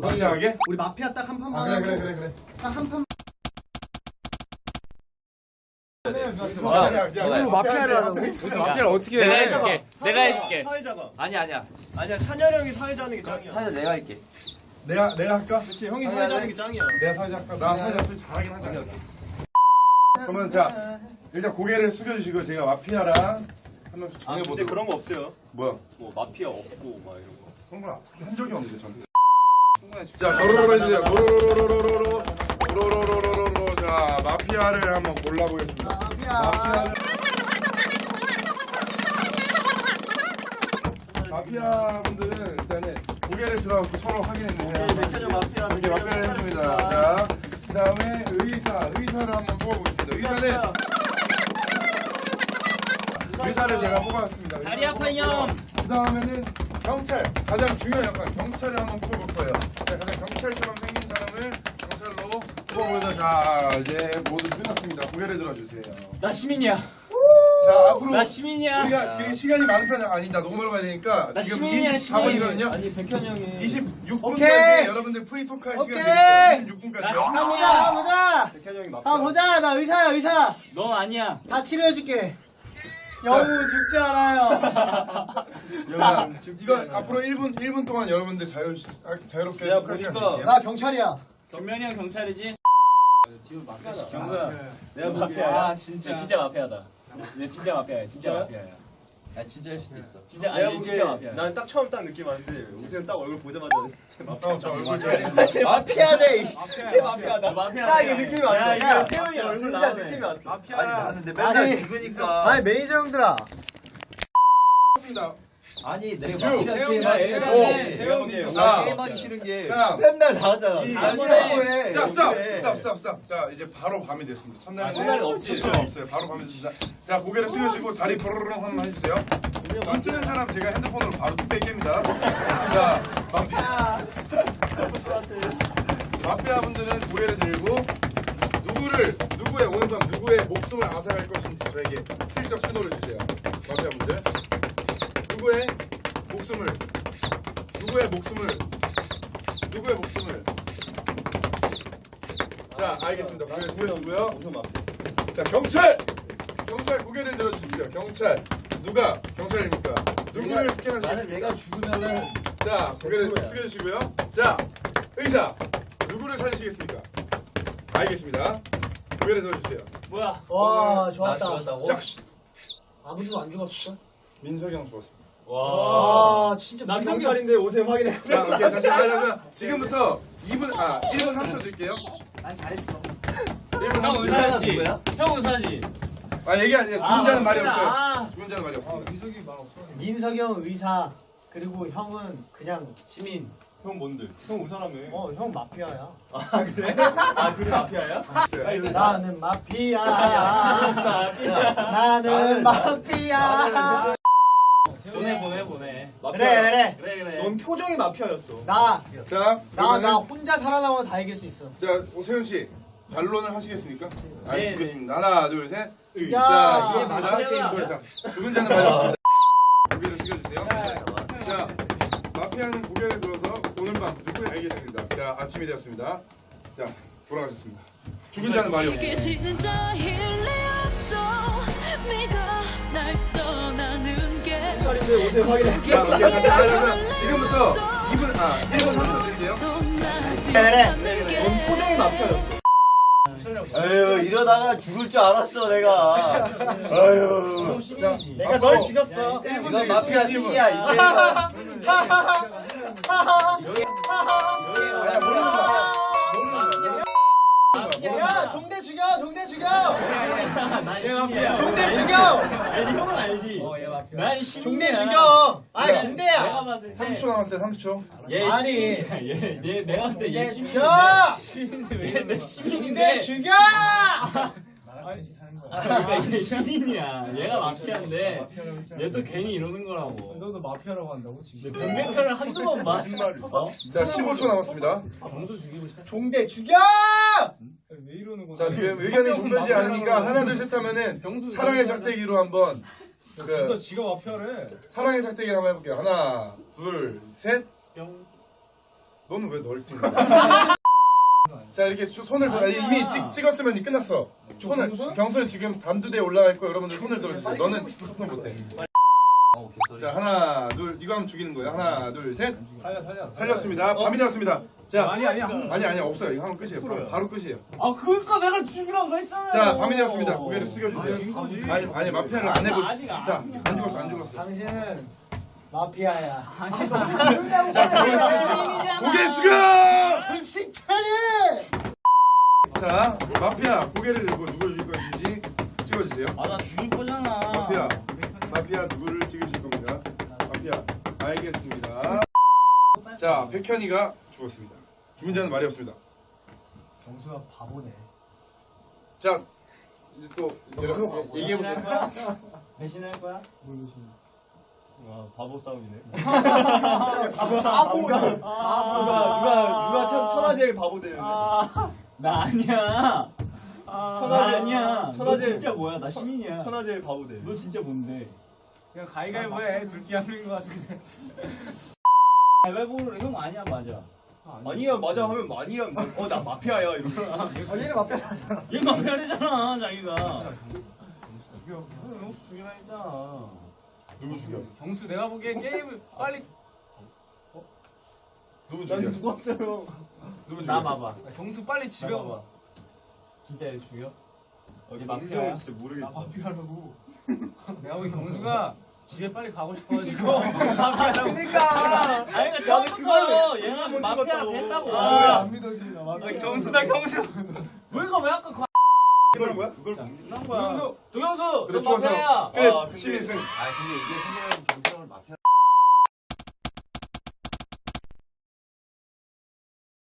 확실하게? 우리 마피아 딱 한 판만 아 그래 그래 그래 그래. 딱 한 판. 오늘 마피아를 하자고? 무슨 마피아를 어떻게 내가 해? 해줄게. 내가 해줄게. 사회자가. 아니야 아니야. 아니야 찬열이 형이 사회자 하는 게 짱이야. 사실 내가 할게. 내가 내가 할까? 그렇지 형이 사회자 사회자 하는 해? 게 짱이야. 내가 사회자 할까? 나 사회자 좀 잘하긴 하잖아. 그러면 자 일단 고개를 숙여주시고 제가 마피아랑 한 명씩 아 근데 정해보도록. 그런 거 없어요. 뭐야? 뭐 마피아 없고 막 이런 거. 그런 걸한 적이 없는데 저는. 자 도로로로 해주세요. 도로로로로로로 도로로로로로 자 마피아를 한번 골라보겠습니다. 마피아. 마피아 분들은 일단은 고개를 들어갖고 서로 백현영 마피아. 이렇게 마피아를 해줍니다. 자, 그 다음에 의사, 의사를 한번 뽑아보겠습니다. 의사는 의사를 제가 뽑아봤습니다. 다리 아파 형. 그 다음에는 경찰, 가장 중요한 역할 경찰을 한번 뽑아볼 거예요. 자, 가장 경찰처럼 생긴 사람을 경찰로 뽑아보자. 자, 이제 모두 끝났습니다. 고개를 들어주세요. 나 시민이야. 자, 앞으로 나 시민이야. 우리가 지금 시간이 많은 편이 아니다. 녹음하러 가야 되니까 나 지금 시민이야, 24분이거든요. 아니 백현 형이 26분까지 오케이. 여러분들 프리토크 할 시간 오케이. 드릴게요. 나 26분까지요. 시민이야. 가 보자. 백현 형이. 가 보자. 나 의사야 의사. 넌 아니야. 다 치료해줄게. 영웅 죽지 않아요. 자, 이건 앞으로 1분 1분 동안 여러분들 자유 아, 자유롭게 보니까 드릴게요. 나 경찰이야. 준면이 형 경찰이지? 마피아다. 경구야. 내가 마피아야. 마피아야. 아 진짜. 진짜 마피아다. 내 진짜 마피아야. 진짜? 마피아야. 아 진짜 할 수도 있어. 진짜 내가 아니 진짜. 난딱 처음 딱 느낌 왔는데 우선 딱 얼굴 보자마자 제 마피아. 어, 저 얼굴 잘 마피아네. 제 마피아다. 마피아. 딱 이게 느낌이 왔어. 야, 야, 이거 세영이 얼굴 진짜 딱 나오네. 느낌이 왔어. 마피아. 아니 나는 근데 맨날 아니. 죽으니까 아니 매니저 형들아. 아니 내가 유. 마피아 세영이 게임 하기 나 싫어. 세영이 세영이. 사. 게임 하기 싫은 게 삼. 맨날 나가잖아 이. 아니라고 해 자, 스탑, 왜? 스탑, 스탑, 스탑. 자, 이제 바로 밤이 됐습니다. 첫날은 아, 첫날은 없지. 첫날은 없어요. 바로 밤이 됐습니다. 자, 고개를 숙여주고 다리 부르릉 한번 해주세요. 눈 뜨는 사람 제가 핸드폰으로 바로 뚝배기 깹니다. 자, 마피아. 마피아 분들은 고개를 들고 누구를, 누구의 오늘 밤 누구의 목숨을 앗아갈 것인지 저에게 슬쩍 신호를 주세요. 마피아 분들. 누구의 목숨을, 누구의 목숨을, 누구의 목숨을. 자, 알겠습니다. 고개를 들어주고요. 우선 마피아. 자, 경찰! 경찰 고개를 들어주십시오. 경찰. 누가 경찰입니까? 누구를 스캔하시겠습니까? 내가 죽으면은 자, 고개를 숙여주시고요. 자, 의사. 누구를 살리시겠습니까? 알겠습니다. 고개를 들어주세요. 뭐야? 와 나 좋았다. 죽었다고? 자, 씨. 아무도 안 죽었어. 민석이 형 죽었습니다. 와 진짜 난 민석이 경찰인데 옷에 확인해. 자, 오케이. 잠시만. 그러면 지금부터 2분, 아, 1분 3초 드릴게요. 난 잘했어. 1분 형 3초. 의사지. 누구야? 형 의사지. 아, 얘기 아니에요. 죽은 자는 말이. 없어요. 아. 죽은 자는 말이 없습니다. 민석이 형 의사. 그리고 형은 그냥 시민. 형 뭔데? 형 우선하며. 어형 마피아야. 아 그래? 아 둘이 마피아야? 나는 마피아. 나는 마피아. 보내 보내 보내. 그래 그래. 그래 그래. 넌 표정이 마피아였어. 나 자, 나, 나 그러면은 혼자 살아남으면 다 이길 수 있어. 자, 오세훈 씨. 반론을 하시겠습니까? 네, 알겠습니다. 하나, 둘, 셋. 야. 자, 이겼습니다. 마피아다. 자, 죽은 자는 말이 없습니다. 고개를 숙여주세요. 자, 마피아는 고개를 들어서 오늘 밤 누구에 알겠습니다. 자, 아침이 되었습니다. 자, 돌아가셨습니다. 죽은 자는 말이 이게 없습니다. 진짜 일리 없어 네가 날 떠나는 게 경찰인데 옷에 확인해. 자, 그러면 지금부터 2분, 아, 1분 3초 드릴게요. 넌 표정이 마피아였어. 에휴 이러다가 죽을 줄 알았어 내가 아유 자, 내가 널 죽였어. 1분 이건 마피아 신이야 이게 아니야, 모르는 거야. 모르는 거야. 야 종대 죽여 종대 죽여. 종대 죽여. 난 시민이야. 종대 죽여. 아니 내가 공대야. 봤을 때 30초 남았어요, 30초. 얘 아니. 시민이야. 얘, 얘 내가 봤을 때 얘 종대 시민인데. 죽여. 시민인데 왜내 종대 시민인데? 죽여. 아, 그러니까 얘 시민이야. 얘가 마피아인데 얘 또 괜히 이러는 거라고. 너도 마피아라고 한다고 지금? 변백현을 한두 번 봐. 어? 자, 15초 남았습니다. 종대 죽여. 자, 지금 의견이 좁혀지지 않으니까 하나, 둘, 셋 하면은 사랑의 작대기로 한번 그 지가 마피아래. 사랑의 작대기를 한번 해볼게요. 하나, 둘, 셋. 뿅. 너는 왜 널 찍는 거야? 자 이렇게 수- 손을 들어 아니야. 이미 찍, 찍었으면 이 끝났어 손을 경수는 지금 단두대에 올라갈 거야 여러분들 손을 들어주세요 너는 손을 못해 자 하나 둘 이거 하면 죽이는 거예요 하나 둘 셋 살려 살려. 살렸습니다 밤이 되었습니다 자 아니 아니야. 아니 아니 없어요 이거 하면 끝이에요 바로, 바로 끝이에요 아 그러니까 내가 죽이라고 했잖아요. 자 밤이 되었습니다 고개를 숙여주세요 거지. 아니 아니 마피아를 안 해보시 아직 안 자안 죽었어 안 죽었어 당신은 마피아야. 고개 숙여 정신 차려! 자 마피아 고개를 들고 누구 자 백현이가 죽었습니다 죽은 자는 말이 없습니다 경수가 바보네. 자 이제 또 얘기해보세요 배신할 거야? 와 바보 싸움이네. 바보 바보네. 아, 누가 누가 누가 천, 천하 제일 바보 되는. 아, 나 아니야. 아, 나 천하제- 아니야. 너 천하제- 진짜 뭐야? 나 시민이야. 천하 제일 바보 돼. 너 진짜 뭔데? 그냥 가위가위보 해. 둘 중에 한 명인 것 같은데. 가위바위보로 형 아니야 맞아. 아니야 맞아 하면 아니야. 어 나 마피아야 이러고. 아, 얘는 마피아. 얘 마피아래잖아 자기가. 형 죽이라 했잖아. 누구 죽여 경수 내가 보기엔 게임을 빨리 누구 죽여 죽었어요. 누구 나 죽여 봐봐. 경수 빨리 집에. 봐봐. 진짜 얘 죽여? 어, 얘 마피아 마피아야? 진짜 모르겠다. 마피아라고. 내가 보기 경수가 집에 빨리 가고 싶어가지고 마피아라고. 그러니까. 아니 그러니까 처음부터 얘가 마피아라 했다고. 아, 안 믿어집니다. 아, 마피아. 경수다 경수. 우리가 왜 아까 그 그런 거야? 그걸 묻는 도경수 도경수 너 그래 좋아서 마피아야. 끝 아, 근데- 시민승 아 근데 이게 생각하면 경찰을 마피아